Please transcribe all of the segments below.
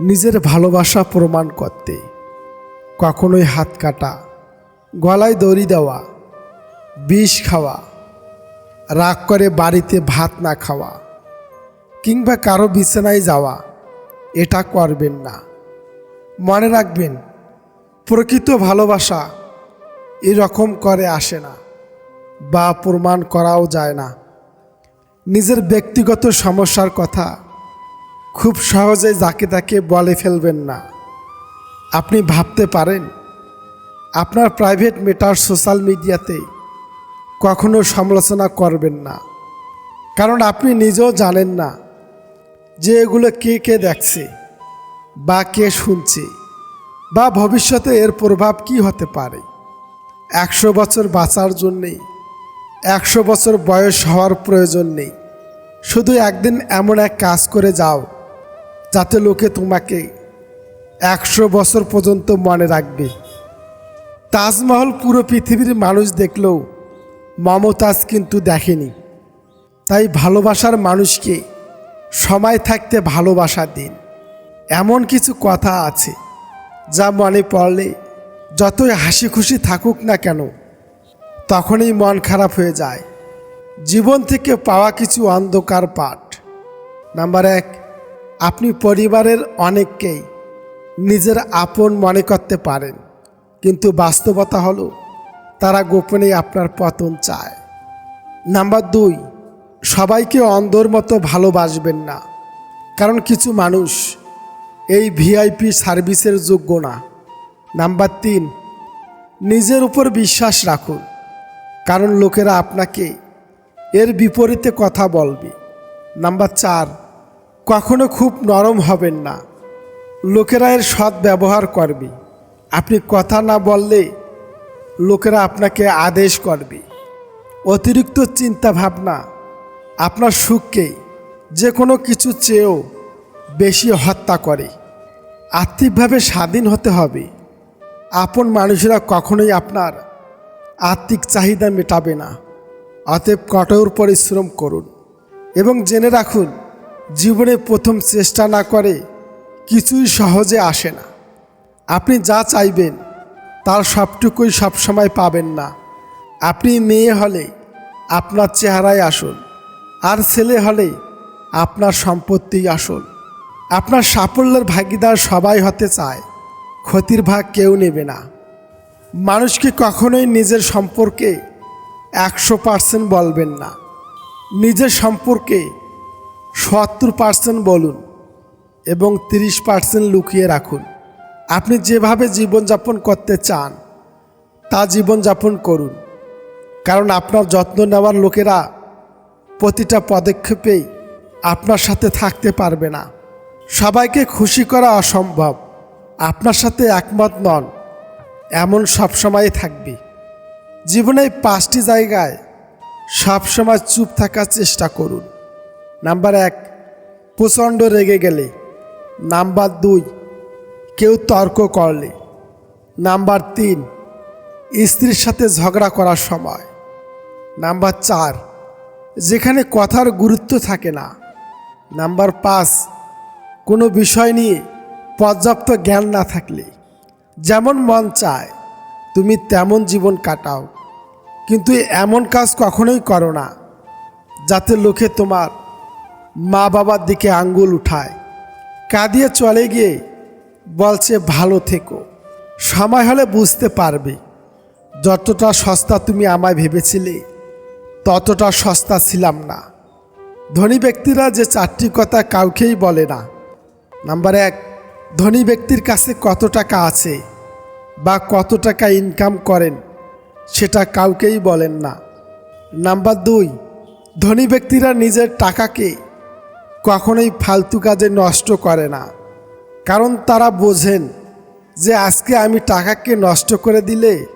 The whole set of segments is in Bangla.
নিজের ভালোবাসা প্রমাণ করতে। কখনোই হাত কাটা, গলায় দড়ি দেওয়া, বিষ খাওয়া, রাগ করে বাড়িতে ভাত না খাওয়া কিংবা কারও বিছানায় যাওয়া, এটা করবেন না। মনে রাখবেন, প্রকৃত ভালোবাসা এরকম করে আসে না বা প্রমাণ করাও যায় না। নিজের ব্যক্তিগত সমস্যার কথা খুব সহজে যাকে তাকে বলে ফেলবেন না। আপনি ভাবতে পারেন, আপনার প্রাইভেট মেটার সোশ্যাল মিডিয়াতে কখনো সমালোচনা করবেন না। কারণ আপনি নিজেও জানেন না যে এগুলো কে কে দেখছে বা কে শুনছে বা ভবিষ্যতে এর প্রভাব কি হতে পারে। একশো বছর বাঁচার জন্যেই, একশো বছর বয়স হওয়ার প্রয়োজন নেই। শুধু একদিন এমন এক কাজ করে যাও যাতে লোকে তোমাকে একশো বছর পর্যন্ত মনে রাখবে। তাজমহল পুরো পৃথিবীর মানুষ দেখলেও মমতাজ কিন্তু দেখেনি। তাই ভালোবাসার মানুষকে সময় থাকতে ভালোবাসা দিন। এমন কিছু কথা আছে যা মনে পড়লে যতই হাসি খুশি থাকুক না কেন, তখনই মন খারাপ হয়ে যায়। জীবন থেকে পাওয়া কিছু অন্ধকার পাঠ। নাম্বার এক আপনি পরিবারের অনেককেই নিজের আপন মনে করতে পারেন। কিন্তু বাস্তবতা হলো, তারা গোপনে আপনার পতন চায়। নাম্বার দুই, সবাইকে অন্ধর মতো ভালোবাসবেন না। কারণ কিছু মানুষ এই ভিআইপি সার্ভিসের যোগ্য না। নাম্বার তিন, নিজের উপর বিশ্বাস রাখুন। কারণ লোকেরা আপনাকে এর বিপরীতে কথা বলবে। নাম্বার চার কখনো খুব নরম হবেন না। লোকেরা এর সৎ ব্যবহার করবে। আপনি কথা না বললে লোকেরা আপনাকে আদেশ করবে। অতিরিক্ত চিন্তা ভাবনা আপনার সুখকে যে কোনো কিছু চেয়েও বেশি হত্যা করে। আর্থিকভাবে স্বাধীন হতে হবে। আপন মানুষেরা কখনোই আপনার আর্থিক চাহিদা মেটাবে না। অতএব কঠোর পরিশ্রম করুন। এবং জেনে রাখুন জীবনে প্রথম চেষ্টা না করে কিছুই সহজে আসে না। আপনি যা চাইবেন, তার সবটুকুই সবসময় পাবেন না। আপনি মেয়ে হলে আপনার চেহারায় আসুন, আর ছেলে হলে আপনার সম্পত্তি আসুন। আপনার সাফল্যের ভাগিদার সবাই হতে চায়, ক্ষতির ভাগ কেউ নেবে না। মানুষকে কখনোই নিজের সম্পর্কে একশো পার্সেন্ট বলবেন না। নিজের সম্পর্কে সত্তর পার্সেন্ট বলুন এবং তিরিশ পার্সেন্ট লুকিয়ে রাখুন। আপনি যেভাবে জীবনযাপন করতে চান, তা জীবনযাপন করুন। কারণ আপনার যত্ন নেওয়ার লোকেরা প্রতিটা পদক্ষেপেই আপনার সাথে থাকতে পারবে না। সবাইকে খুশি করা অসম্ভব। আপনার সাথে একমত নন, এমন সবসময় থাকবে। জীবনে পাঁচটি জায়গায় সবসময় চুপ থাকার চেষ্টা করুন। নাম্বার এক, প্রচণ্ড রেগে গেলে। নাম্বার দুই, কেউ তর্ক করলে। নাম্বার তিন, স্ত্রীর সাথে ঝগড়া করার সময়। নাম্বার চার, যেখানে কথার গুরুত্ব থাকে না। নাম্বার পাঁচ, কোনো বিষয় নিয়ে পর্যাপ্ত জ্ঞান না থাকলে। যেমন মন চায়, তুমি তেমন জীবন কাটাও। কিন্তু এমন কাজ কখনোই করো না, যাতে লোকে তোমার মা বাবার দিকে আঙ্গুল উঠায়। কাঁদিয়ে চলে গিয়ে বলছে, ভালো থেকো। সময় হলে বুঝতে পারবে। যতটা সস্তা তুমি আমায় ভেবেছিলে, ততটা সস্তা ছিলাম না। ধনী ব্যক্তিরা যে চারটি কথা কাউকেই বলে না। নাম্বার এক, ধনী ব্যক্তির কাছে কত টাকা আছে বা কত টাকা ইনকাম করেন, সেটা কাউকেই বলেন না। নাম্বার দুই, ধনী ব্যক্তিরা নিজের টাকাকে কখনোই ফালতু কাজে নষ্ট করে না। কারণ তারা বোঝেন যে আজকে আমি টাকাকে নষ্ট করে দিলে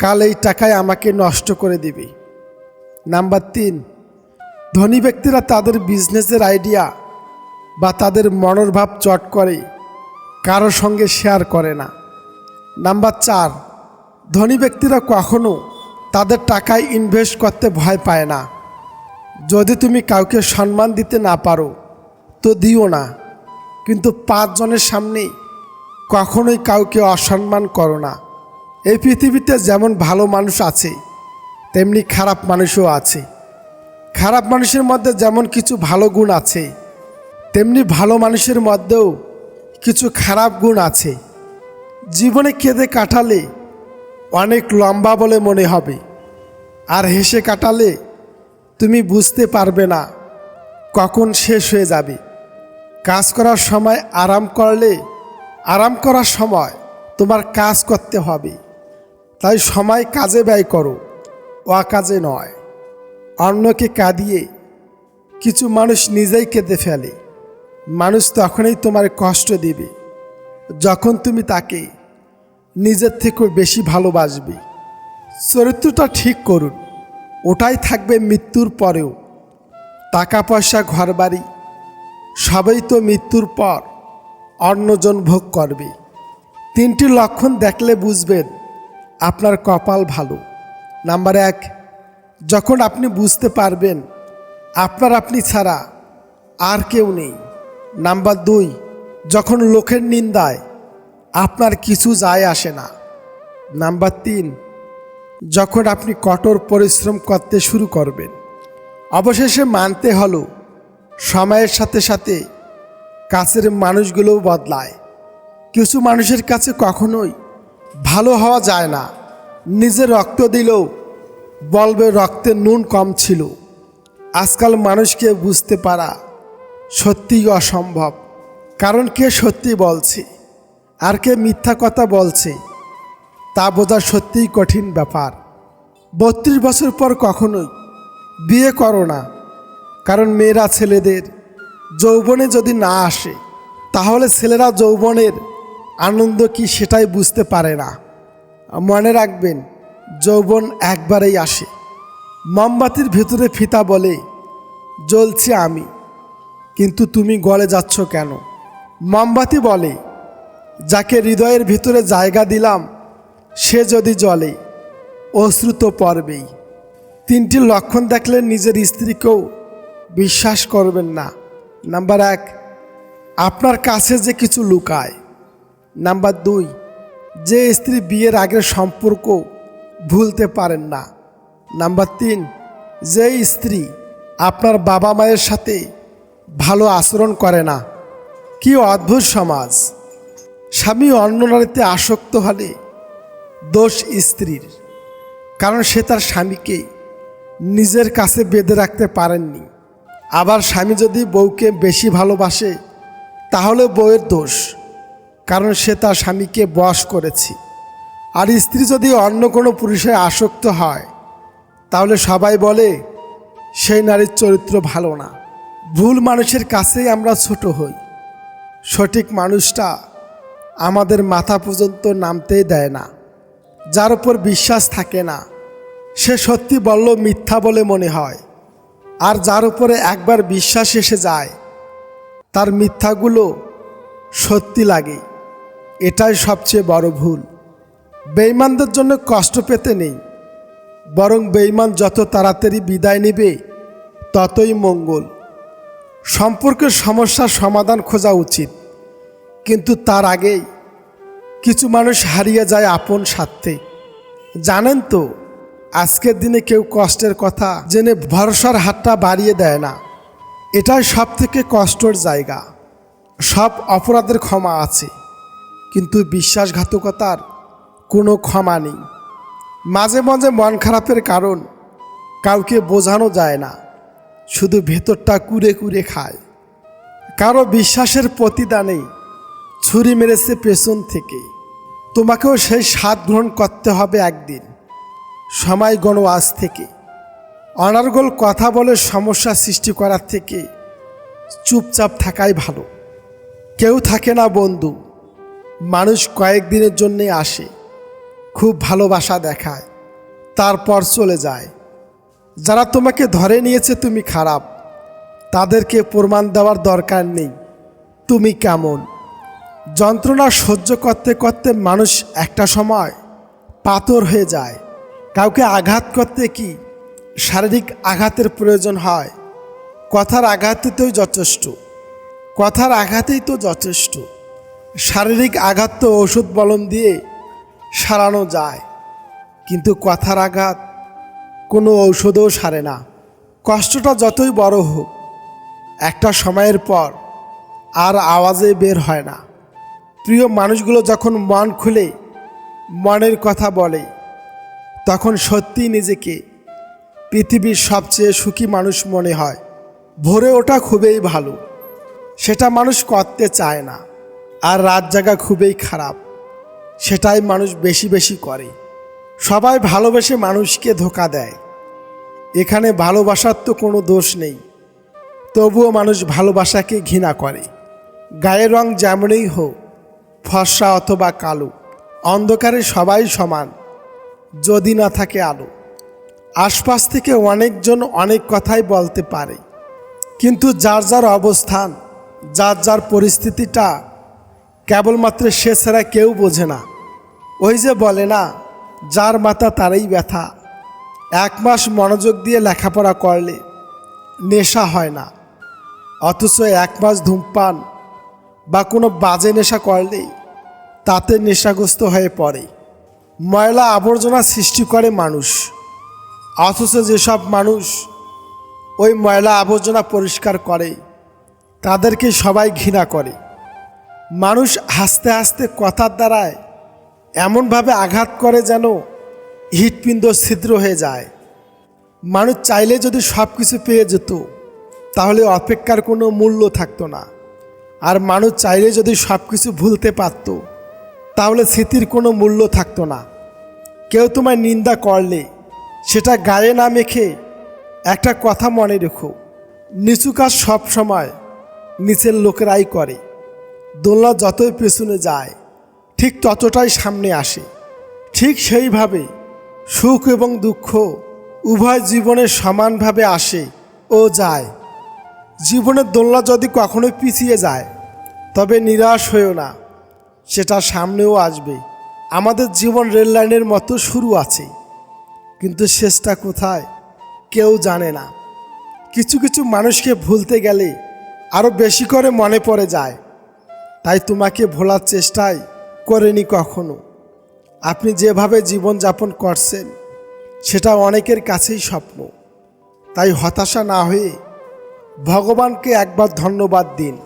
কাল এই টাকায় আমাকে নষ্ট করে দিবে। নাম্বার তিন, ধনী ব্যক্তিরা তাদের বিজনেসের আইডিয়া বা তাদের মনোভাব চট করে, কারও সঙ্গে শেয়ার করে না। নাম্বার চার, ধনী ব্যক্তিরা কখনো তাদের টাকায় ইনভেস্ট করতে ভয় পায় না। যদি তুমি কাউকে সম্মান দিতে না পারো, তো দিও না। কিন্তু পাঁচজনের সামনে কখনোই কাউকে অসম্মান করো না। এই পৃথিবীতে যেমন ভালো মানুষ আছে, তেমনি খারাপ মানুষও আছে। খারাপ মানুষের মধ্যে যেমন কিছু ভালো গুণ আছে, তেমনি ভালো মানুষের মধ্যেও কিছু খারাপ গুণ আছে। জীবনে কেঁদে কাটালে অনেক লম্বা বলে মনে হবে, আর হেসে কাটালে তুমি বুঝতে পারবে না কখন শেষ হয়ে যাবে। কাজ করার সময় আরাম করলে, আরাম করার সময় তোমার কাজ করতে হবে। তাই সময় কাজে ব্যয় করো, অকাজে নয়। অন্যকে কাঁদিয়ে কিছু মানুষ নিজেই কেঁদে ফেলে। মানুষ তখনই তোমার কষ্ট দিবে, যখন তুমি তাকে নিজের থেকেও বেশি ভালোবাসবে। চরিত্রটা ঠিক করুন। ওটাই থাকবে মৃত্যুর পরেও। টাকা পয়সা, ঘরবাড়ি, সবাই তো মৃত্যুর পর। অন্যজন ভোগ করবে। তিনটি লক্ষণ দেখলে বুঝবেন আপনার কপাল ভালো। নাম্বার এক, যখন আপনি বুঝতে পারবেন আপনার আপনি ছাড়া আর কেউ নেই। নাম্বার দুই, যখন লোকের নিন্দায় আপনার কিছু যায় আসে না। নাম্বার তিন যখন আপনি কঠোর পরিশ্রম করতে শুরু করবেন, অবশেষে মানতে হলো, সময়ের সাথে সাথে কাছের মানুষগুলোও বদলায়। কিছু মানুষের কাছে কখনোই ভালো হওয়া যায় না। নিজে রক্ত দিলেও বলবে রক্তে নুন কম ছিল। আজকাল মানুষকে বুঝতে পারা সত্যিই অসম্ভব। কারণ কে সত্যি বলছে? আর কে মিথ্যা কথা বলছে? তা বোঝা সত্যিই কঠিন ব্যাপার। বত্রিশ বছর পর কখনোই বিয়ে করো না, কারণ মেয়েরা ছেলেদের যৌবনে যদি না আসে, তাহলে ছেলেরা যৌবনের আনন্দ কি সেটাই বুঝতে পারে না। মনে রাখবেন, যৌবন একবারেই আসে। মোমবাতির ভিতরে ফিতা বলে, জ্বলছি আমি, কিন্তু তুমি গলে যাচ্ছ কেন? মোমবাতি বলে, যাকে হৃদয়ের ভিতরে জায়গা দিলাম সে যদি জলে অশ্রু তো পড়বেই। তিনটি লক্ষণ দেখলে নিজের স্ত্রীকেও বিশ্বাস করবেন না। নাম্বার এক, আপনার কাছে যে কিছু লুকায়। নাম্বার দুই, যে স্ত্রী বিয়ের আগের সম্পর্ক ভুলতে পারেন না। নাম্বার তিন, যে স্ত্রী আপনার বাবা মায়ের সাথে ভালো আচরণ করে না। কি অদ্ভুত সমাজ। স্বামী অন্য নারীতে আসক্ত হলে দোষ স্ত্রীর, কারণ সে তার স্বামীকে নিজের কাছে বেঁধে রাখতে পারেননি। আবার স্বামী যদি বউকে বেশি ভালোবাসে, তাহলে বউয়ের দোষ, কারণ সে তার স্বামীকে বশ করেছে। আর স্ত্রী যদি অন্য কোনো পুরুষে আসক্ত হয়, তাহলে সবাই বলে, সেই নারীর চরিত্র ভালো না। ভুল মানুষের কাছেই আমরা ছোট হই। সঠিক মানুষটা আমাদের মাথা পর্যন্ত নামতেই দেয় না। যার উপর বিশ্বাস থাকে না। সে সত্যি বলল, মিথ্যা বলে মনে হয়। আর যার উপরে একবার বিশ্বাস এসে যায়, তার মিথ্যাগুলো সত্যি লাগে। এটাই সবচেয়ে বড় ভুল। বেইমানদের জন্য কষ্ট পেতে নেই। বরং বেইমান যত তাড়াতাড়ি বিদায় নেবে, ততই মঙ্গল। সম্পর্কের সমস্যার সমাধান খোঁজা উচিত। কিন্তু তার আগেই কিছু মানুষ হারিয়ে যায় আপন স্বার্থে। জানেন তো, আজকের দিনে কেউ কষ্টের কথা জেনে ভরসার হাতটা বাড়িয়ে দেয় না। এটাই সব থেকে কষ্টর জায়গা। সব অপরাধের ক্ষমা আছে, কিন্তু বিশ্বাসঘাতকতার কোনো ক্ষমা নেই। মাঝে মাঝে মন খারাপের কারণ কাউকে বোঝানো যায় না, শুধু ভেতরটা কুরে কুরে খায়। কারও বিশ্বাসের প্রতিদানেই ছুরি মেরেছে পেছন থেকে। তোমাকেও সেই স্বাদ গ্রহণ করতে হবে একদিন। সময় গণ আজ থেকে। অনার্গল কথা বলে সমস্যা সৃষ্টি করার থেকে চুপচাপ থাকাই ভালো। কেউ থাকে না বন্ধু। মানুষ কয়েকদিনের জন্যে আসে, খুব ভালোবাসা দেখায়, তারপর চলে যায়। যারা তোমাকে ধরে নিয়েছে তুমি খারাপ, তাদেরকে প্রমাণ দেওয়ার দরকার নেই। তুমি কেমন? যন্ত্রণা সহ্য করতে করতে মানুষ একটা সময় পাথর হয়ে যায়। কাউকে আঘাত করতে কি শারীরিক আঘাতের প্রয়োজন হয়? কথার আঘাতেতেই যথেষ্ট। কথার আঘাতেই তো যথেষ্ট। শারীরিক আঘাত তো ওষুধ বলন দিয়ে সারানো যায়। কিন্তু কথার আঘাত কোনো ঔষধও সারে না। কষ্টটা যতই বড় হোক, একটা সময়ের পর আর আওয়াজে বের হয় না। প্রিয় মানুষগুলো যখন মন খুলে, মনের কথা বলে, তখন সত্যি নিজেকে পৃথিবীর সবচেয়ে সুখী মানুষ মনে হয়। ভোরে ওঠা খুবই ভালো। সেটা মানুষ করতে চায় না। আর রাত জাগা খুবই খারাপ। সেটাই মানুষ বেশি বেশি করে। সবাই ভালোবেসে মানুষকে ধোকা দেয়। এখানে ভালোবাসার তো কোনো দোষ নেই। তবুও মানুষ ভালোবাসাকে ঘৃণা করে। গায়ের রং যেমনই হোক ফর্সা অথবা কালো, অন্ধকারে সবাই সমান, যদি না থাকে আলো। আশপাশ থেকে অনেকজন অনেক কথাই বলতে পারে, কিন্তু যার যার অবস্থান, যার যার পরিস্থিতিটা কেবলমাত্র সে ছাড়া কেউ বোঝে না। ওই যে বলে না, যার মাথা তারই ব্যথা। এক মাস মনোযোগ দিয়ে লেখাপড়া করলে নেশা হয় না, অথচ এক মাস ধূমপান বা কোনো বাজে নেশা করলেই তাতে নেশাগ্রস্ত হয়ে পড়ে। ময়লা আবর্জনা সৃষ্টি করে মানুষ। অথচ যেসব মানুষ ওই ময়লা আবর্জনা পরিষ্কার করে, তাদেরকে সবাই ঘৃণা করে। মানুষ হাসতে হাসতে কথার দ্বারায় এমনভাবে আঘাত করে যেন হৃৎপিণ্ড ছিদ্র হয়ে যায়। মানুষ চাইলে যদি সব কিছু পেয়ে যেত, তাহলে অপেক্ষার কোনো মূল্য থাকতো না। আর মানুষ চাইলে যদি সব কিছু ভুলতে পারত, তাহলে স্মৃতির কোনো মূল্য থাকতো না। কেউ তোমায় নিন্দা করলে, সেটা গায়ে না মেখে একটা কথা মনে রেখো। নিচু কাজ সব সময় নিচের লোকেরাই করে। দোলনা যতই পেছনে যায়, ঠিক ততটাই সামনে আসে। ঠিক সেইভাবে সুখ এবং দুঃখ উভয় জীবনে সমানভাবে আসে ও যায়। জীবনের দোলনা যদি কখনোই পিছিয়ে যায় তবে নিরাশ হয়েও না, সেটা সামনেও আসবে। আমাদের জীবন রেল লাইনের মতো শুরু আছে, কিন্তু শেষটা কোথায় কেউ জানে না। কিছু কিছু মানুষকে ভুলতে গেলে আরও বেশি করে মনে পড়ে যায়। তাই তোমাকে ভোলার চেষ্টাই করেনি কখনো। আপনি যেভাবে জীবনযাপন করছেন, সেটা অনেকের কাছেই স্বপ্ন। তাই হতাশা না হয়ে ভগবানকে একবার ধন্যবাদ দিন।